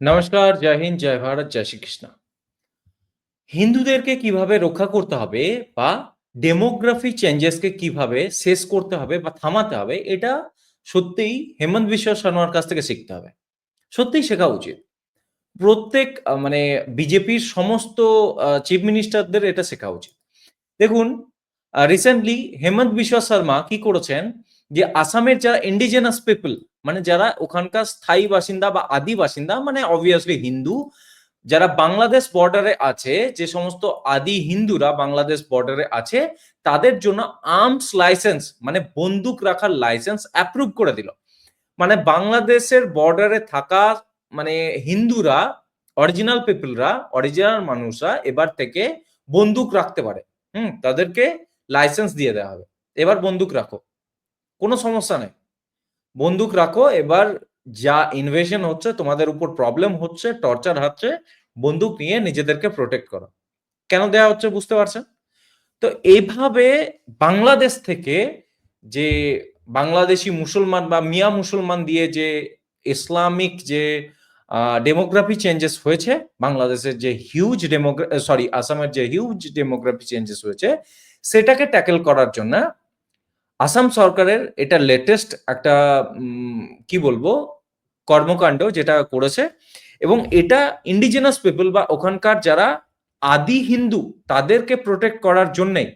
নমস্কার, জয় হিন্দ, জয় ভারত, জয় শ্রীকৃষ্ণ। হিন্দুদেরকে কীভাবে রক্ষা করতে হবে বা ডেমোগ্রাফি চেঞ্জেসকে কীভাবে শেষ করতে হবে বা থামাতে হবে এটা সত্যিই হেমন্ত বিশ্ব শর্মার কাছ থেকে শিখতে হবে। সত্যিই শেখা উচিত। প্রত্যেক মানে বিজেপির সমস্ত চিফ মিনিস্টারদের এটা শেখা উচিত। দেখুন রিসেন্টলি হেমন্ত বিশ্ব শর্মা কি করেছেন যে আসামের যারা ইন্ডিজেনাস পিপল মানে যারা ওখানকার স্থায়ী বাসিন্দা বা আদি বাসিন্দা মানে অবভিয়াসলি হিন্দু, যারা বাংলাদেশ বর্ডারে আছে, যে সমস্ত আদি হিন্দুরা বাংলাদেশ বর্ডারে আছে, তাদের জন্য আর্মস লাইসেন্স মানে বন্দুক রাখার লাইসেন্স অ্যাপ্রুভ করে দিল। মানে বাংলাদেশের বর্ডারে থাকা মানে হিন্দুরা অরিজিনাল পিপলরা অরিজিনাল মানুষরা এবার থেকে বন্দুক রাখতে পারে। হুম, তাদেরকে লাইসেন্স দিয়ে দেওয়া হবে। এবার বন্দুক রাখো। কোনো সমস্যা নেই। বন্দুক রাখো, এবার যা ইনভেশন হচ্ছে, তোমাদের উপর প্রবলেম হচ্ছে টর্চার হচ্ছে, বন্দুক নিয়ে নিজেদেরকে প্রোটেক্ট করো। কেন দেওয়া হচ্ছে বুঝতে পারছেন? তো এইভাবে বাংলাদেশ থেকে যে বাংলাদেশি মুসলমান বা মিয়া মুসলমান দিয়ে যে ইসলামিক যে ডেমোগ্রাফি চেঞ্জেস হয়েছে, বাংলাদেশের যে হিউজ ডেমোগ্রা সরি আসামের যে হিউজ ডেমোগ্রাফি চেঞ্জেস হয়েছে, সেটাকে ট্যাকেল করার জন্য আসাম সরকারের এটা লেটেস্ট একটা কি বলব, কর্মকাণ্ড যেটা করেছে এবং এটা ইন্ডিজিনাস পিপল বা ওখানকার যারা আদি হিন্দু তাদেরকে প্রোটেক্ট করার জন্যই।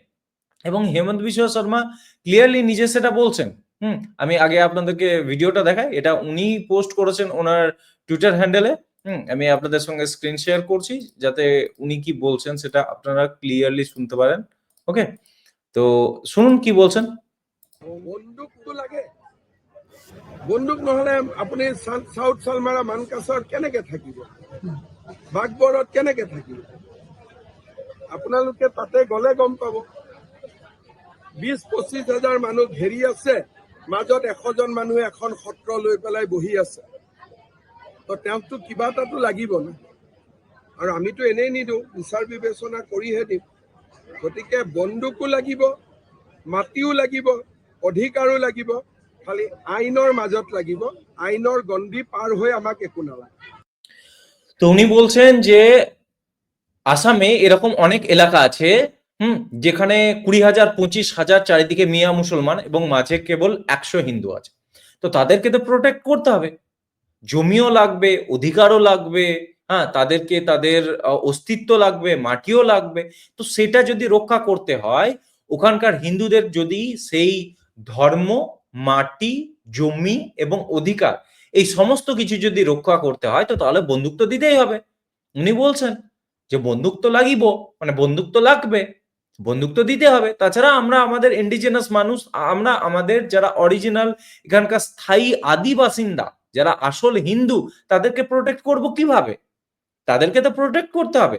এবং হেমন্ত বিশ্ব শর্মা ক্লিয়ারলি নিজে সেটা বলছেন। হুম, আমি আগে আপনাদেরকে ভিডিওটা দেখাই। এটা উনি পোস্ট করেছেন ওনার টুইটার হ্যান্ডেলে হুম, আমি আপনাদের সঙ্গে স্ক্রিন শেয়ার করছি যাতে উনি কি বলছেন সেটা আপনারা ক্লিয়ারলি শুনতে পারেন। ওকে তো শুনুন কি বলছেন। বন্দুকটো লাগে। বন্দুক নহলে আপুনি চাউথ চালমাৰা মানকাছৰ কেনেকে থাকিব? বাঘবৰত কেনেকে থাকিব? আপোনালোকে তাতে গলে গম পাব। বিশ পঁচিছ হাজাৰ মানুহ ঘেৰি আছে মাজত এশজন মানুহে এখন সত্ৰ লৈ পেলাই বহি আছে। তো তেওঁকতো কিবা এটাতো লাগিব ন। আৰু আমিতো এনেই নিদিওঁ বিচাৰ বিবেচনা কৰিহে দিম। গতিকে বন্দুকো লাগিব মাটিও লাগিব অধিকাৰো লাগিব, খালি আইনৰ মাজত লাগিব, আইনৰ গণ্ডি পাৰ হৈ আমাক একো নালাগে। তো উনি বলছেন যে আসামে এরকম অনেক এলাকা আছে, হুম, যেখানে কুড়ি হাজার, পঁচিশ হাজার চারিদিকে মিয়া মুসলমান এবং মাঝে কেবল একশো হিন্দু আছে। তো তাদেরকে তো প্রোটেক্ট করতে হবে। জমিও লাগবে, অধিকারও লাগবে হ্যাঁ তাদেরকে তাদের অস্তিত্ব লাগবে, মাটিও লাগবে। তো সেটা যদি রক্ষা করতে হয়, ওখানকার হিন্দুদের যদি সেই ধর্ম, মাটি, জমি এবং অধিকার, এই সমস্ত কিছু যদি রক্ষা করতে হয়, তো তাহলে বন্দুক তো দিতেই হবে। উনি বলছেন যে, বন্দুক তো লাগিব মানে বন্দুক তো লাগবে, বন্দুক তো দিতে হবে। তাছাড়া আমরা আমাদের ইন্ডিজিনাস মানুষ, আমরা আমাদের যারা অরিজিনাল এখানকার স্থায়ী আদি বাসিন্দা, যারা আসল হিন্দু, তাদেরকে প্রোটেক্ট করব কীভাবে? তাদেরকে তো প্রোটেক্ট করতে হবে।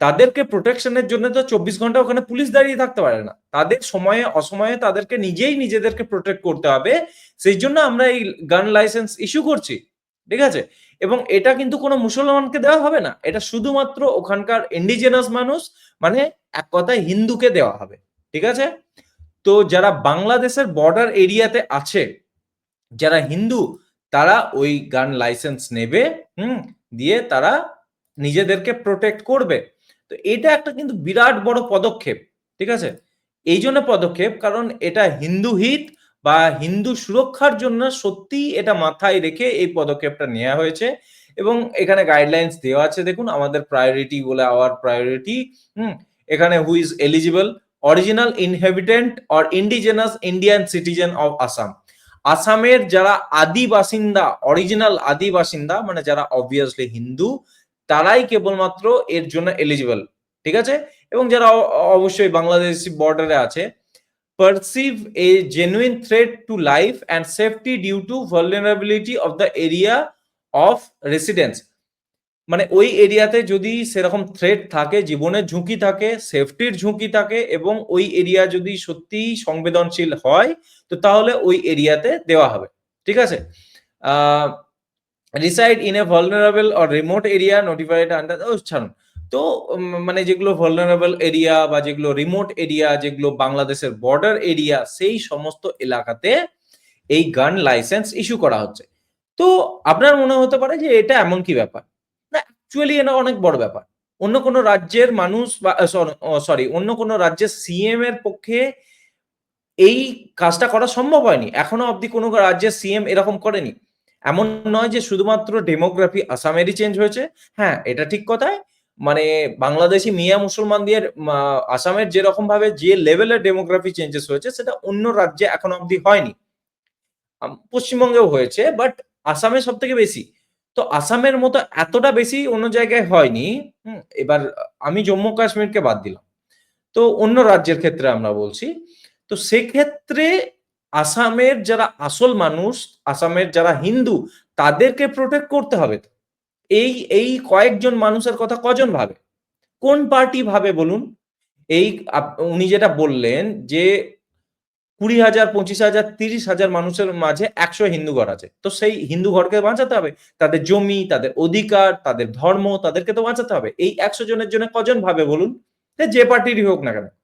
তাদেরকে প্রোটেকশনের জন্য তো চব্বিশ ঘণ্টা ওখানে পুলিশ দাঁড়িয়ে থাকতে পারে না। তাদের সময়ে, অসময়ে তাদেরকে নিজেই নিজেদেরকে প্রোটেক্ট করতে হবে। সেই জন্য আমরা এই গান লাইসেন্স ইস্যু করছি, ঠিক আছে? এবং এটা কিন্তু কোনো মুসলমানকে দেওয়া হবে না। এটা শুধুমাত্র ওখানকার ইন্ডিজিনাস মানুষ মানে এক কথায় হিন্দুকে দেওয়া হবে, ঠিক আছে? তো যারা বাংলাদেশের বর্ডার এরিয়াতে আছে, যারা হিন্দু, তারা ওই গান লাইসেন্স নেবে, হুম, দিয়ে তারা নিজেদেরকে প্রোটেক্ট করবে। তো এটা একটা কিন্তু বিরাট বড় পদক্ষেপ, ঠিক আছে? এই জন্য পদক্ষেপ, কারণ এটা হিন্দু হিত বা হিন্দু সুরক্ষার জন্য সত্যি এটা মাথায় রেখে এই পদক্ষেপটা নেওয়া হয়েছে এবং এখানে গাইডলাইন্স দেওয়া আছে। দেখুন, আমাদের প্রায়োরিটি বলে আওয়ার প্রায়োরিটি হুম, এখানে who is eligible original inhabitant or indigenous Indian citizen of Assam আসামের যারা আদি বাসিন্দা অরিজিনাল আদি বাসিন্দা মানে যারা অবভিয়াসলি হিন্দু তারাই কেবলমাত্র এর জন্য এলিজিবল ঠিক আছে? এবং যারা অবশ্যই বাংলাদেশি বর্ডারে আছে perceive a genuine threat to life and safety due to vulnerability of the area of residence মানে ওই এরিয়াতে যদি সেরকম থ্রেট থাকে, জীবনের ঝুঁকি থাকে সেফটির ঝুঁকি থাকে এবং ওই এরিয়া যদি সত্যিই সংবেদনশীল হয়, তো তাহলে ওই এরিয়াতে দেওয়া হবে, ঠিক আছে? Reside in a vulnerable or remote area notified under ও ছাড়ুন। তো মানে যেগুলো ভালনারেবল এরিয়া বা যেগুলো রিমোট এরিয়া যেগুলো বাংলাদেশের বর্ডার এরিয়া সেই সমস্ত এলাকাতে এই গান লাইসেন্স ইস্যু করা হচ্ছে। তো, আপনার মনে হতে পারে যে এটা এমন কি ব্যাপার? না অ্যাকচুয়ালি এটা অনেক বড় ব্যাপার। অন্য কোনো রাজ্যের মানুষ বা সরি অন্য কোনো রাজ্যের সিএম এর পক্ষে এই কাজটা করা সম্ভব হয়নি। এখনও অবধি কোনো রাজ্যের সিএম এরকম করেনি। এমন নয় যে শুধুমাত্র ডেমোগ্রাফি আসামেরই চেঞ্জ হয়েছে। হ্যাঁ এটা ঠিক কথায় মানে বাংলাদেশি মিয়া মুসলমানদের আসামের যেরকম ভাবে যে লেভেলের ডেমোগ্রাফি চেঞ্জেস হয়েছে, সেটা অন্য রাজ্যে এখনও অবধি হয়নি। পশ্চিমবঙ্গেও হয়েছে বাট আসামে সব থেকে বেশি। তো আসামের মতো এতটা বেশি অন্য জায়গায় হয়নি। এবার আমি জম্মু কাশ্মীরকে বাদ দিলাম। তো অন্য রাজ্যের ক্ষেত্রে আমরা বলছি। তো সেক্ষেত্রে আসামের যারা আসল মানুষ, আসামের যারা হিন্দু, তাদেরকে প্রোটেক্ট করতে হবে এই এই কয়েকজন মানুষের কথা কজন ভাবে? কোন পার্টি ভাবে বলুন? এই উনি যেটা বললেন যে কুড়ি হাজার, পঁচিশ হাজার, তিরিশ হাজার মানুষের মাঝে একশো হিন্দু ঘর আছে। তো সেই হিন্দু ঘরকে বাঁচাতে হবে। তাদের জমি, তাদের অধিকার, তাদের ধর্ম, তাদেরকে তো বাঁচাতে হবে। এই একশো জনের জন্য কজন ভাবে বলুন? যে পার্টিরই হোক না কেন।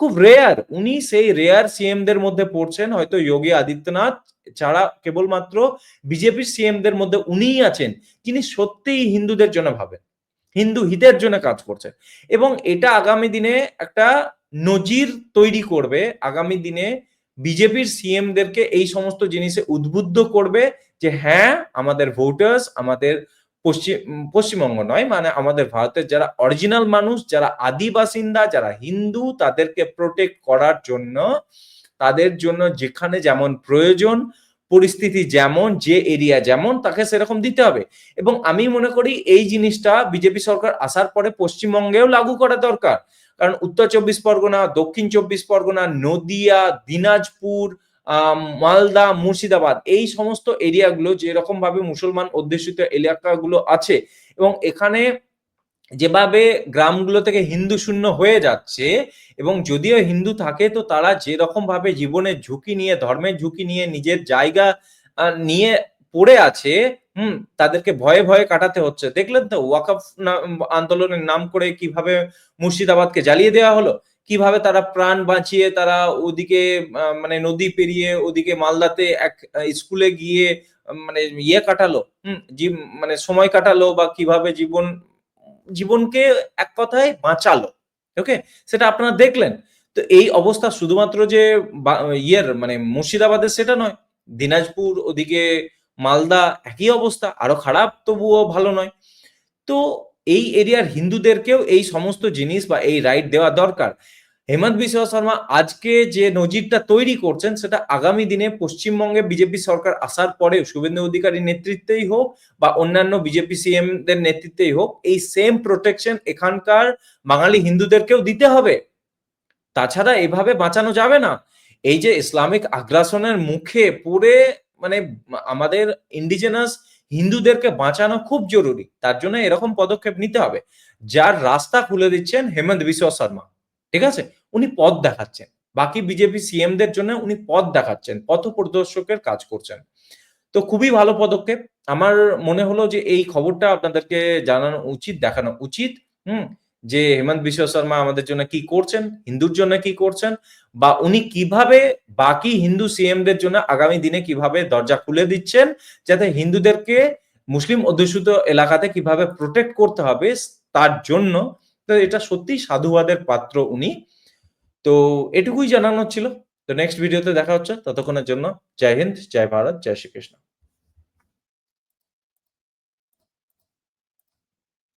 খুব রেয়ার উনি সেই রেয়ার সিএম দের মধ্যে পড়ছেন, হয়তো যোগী আদিত্যনাথ ছাড়া কেবলমাত্র বিজেপির সিএম দের মধ্যে উনিই আছেন যিনি সত্যিই হিন্দুদের জন্য ভাবেন, হিন্দু হিতের জন্য কাজ করছেন এবং এটা আগামী দিনে একটা নজির তৈরি করবে, আগামী দিনে বিজেপির সিএম দেরকে এই সমস্ত জিনিসে উদ্বুদ্ধ করবে যে হ্যাঁ আমাদের ভোটার্স আমাদের পশ্চিম পশ্চিমবঙ্গ নয় মানে আমাদের ভারতের যারা অরিজিনাল মানুষ, যারা আদি বাসিন্দা যারা হিন্দু, তাদেরকে প্রোটেক্ট করার জন্য, তাদের জন্য যেখানে যেমন প্রয়োজন, পরিস্থিতি যেমন, যে এরিয়া যেমন, তাকে সেরকম দিতে হবে। এবং আমি মনে করি এই জিনিসটা বিজেপি সরকার আসার পরে পশ্চিমবঙ্গেও লাগু করা দরকার। কারণ উত্তর চব্বিশ পরগনা, দক্ষিণ চব্বিশ পরগনা, নদিয়া, দিনাজপুর মালদা, মুর্শিদাবাদ, এই সমস্ত এরিয়াগুলো যেরকম ভাবে মুসলমান অধ্যুষিত এলাকাগুলো আছে এবং এখানে যেভাবে গ্রামগুলো থেকে হিন্দু শূন্য হয়ে যাচ্ছে এবং যদিও হিন্দু থাকে, তো তারা যেরকম ভাবে জীবনের ঝুঁকি নিয়ে, ধর্মের ঝুঁকি নিয়ে, নিজের জায়গা নিয়ে পড়ে আছে, হুম, তাদেরকে ভয়ে ভয়ে কাটাতে হচ্ছে। দেখলেন তো ওয়াকফ আন্দোলনের নাম করে কীভাবে মুর্শিদাবাদকে জ্বালিয়ে দেওয়া হলো? কীভাবে তারা প্রাণ বাঁচিয়ে তারা ওদিকে মানে নদী পেরিয়ে ওদিকে মালদাতে এক স্কুলে গিয়ে মানে ইয়ে কাটালো, হুম মানে সময় কাটালো বা কীভাবে জীবন, জীবনকে এক কথায় বাঁচালো ওকে সেটা আপনারা দেখলেন। তো এই অবস্থা শুধুমাত্র যে ইয়ের মানে মুর্শিদাবাদের সেটা নয়, দিনাজপুর ওদিকে মালদা একই অবস্থা, আরও খারাপ তবুও ভালো নয়। তো এই এরিয়ার হিন্দুদেরকেও এই সমস্ত জিনিস বা এই রাইট দেওয়া দরকার। হেমন্ত বিশ্ব শর্মা আজকে যে নজিরটা তৈরি করছেন, সেটা আগামী দিনে পশ্চিমবঙ্গে বিজেপি সরকার আসার পরে শুভেন্দু অধিকারীর নেতৃত্বেই হোক বা অন্যান্য বিজেপি সিএম দের নেতৃত্বেই হোক, এই সেম প্রোটেকশন এখানকার বাঙালি হিন্দুদেরকেও দিতে হবে। তাছাড়া এভাবে বাঁচানো যাবে না। এই যে ইসলামিক আগ্রাসনের মুখে পড়ে মানে আমাদের ইন্ডিজেনাস হিন্দুদেরকে বাঁচানো খুব জরুরি, তার জন্য এরকম পদক্ষেপ নিতে হবে। যার রাস্তা খুলে দিচ্ছেন হেমন্ত বিশ্ব শর্মা। ঠিক আছে? উনি পথ দেখাচ্ছেন। বাকি বিজেপি সিএম দের জন্য উনি পথ দেখাচ্ছেন পথ প্রদর্শকের কাজ করছেন। তো খুবই ভালো পদক্ষেপ। আমার মনে হলো যে এই খবরটা আপনাদেরকে জানানো উচিত, দেখানো উচিত, হুম? যে হেমন্ত বিশ্ব শর্মা আমাদের জন্য কি করছেন, হিন্দুর জন্য কি করছেন, বা উনি কীভাবে বাকি হিন্দু সিএম দের জন্য আগামী দিনে কীভাবে দরজা খুলে দিচ্ছেন, যাতে হিন্দুদেরকে মুসলিম অধ্যুষিত এলাকাতে কীভাবে প্রোটেক্ট করতে হবে, তার জন্য। তো এটা সত্যি সাধুবাদের পাত্র উনি। তো এটুকুই জানানো ছিল। তো নেক্সট ভিডিওতে দেখা হচ্ছে। ততক্ষণের জন্য জয় হিন্দ, জয় ভারত, জয় শ্রীকৃষ্ণ।